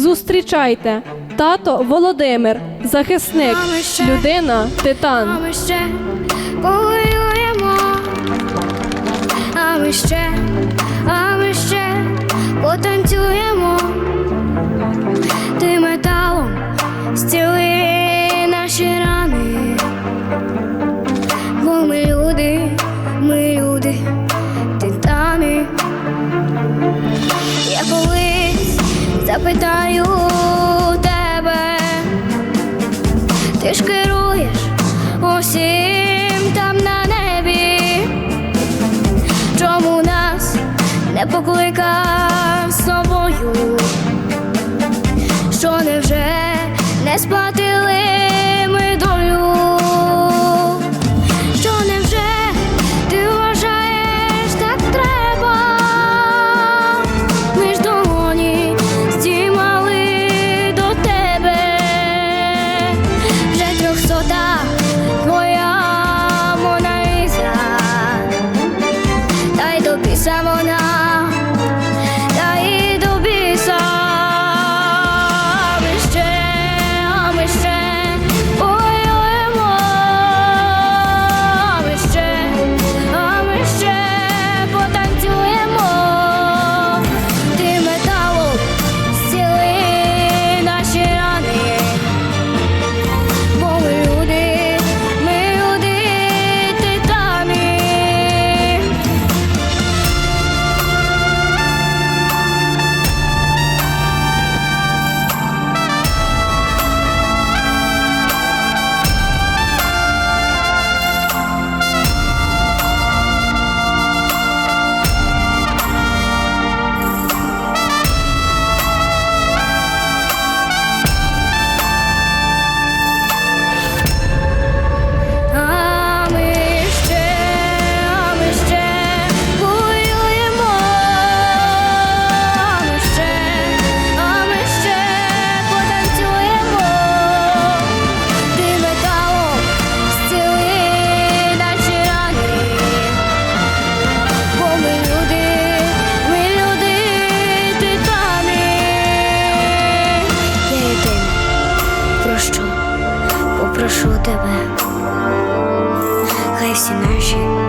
Зустрічайте, тато Володимир, захисник, людина, титан. А ми ще. Повоюємо, а ми ще, а ми ще. Потанцюємо. питаю тебе, ти ж керуєш усім там на небі, чому нас не покликає? moja Mona Lisa. Daj dopisam ona прошу тебе, хай всі наші.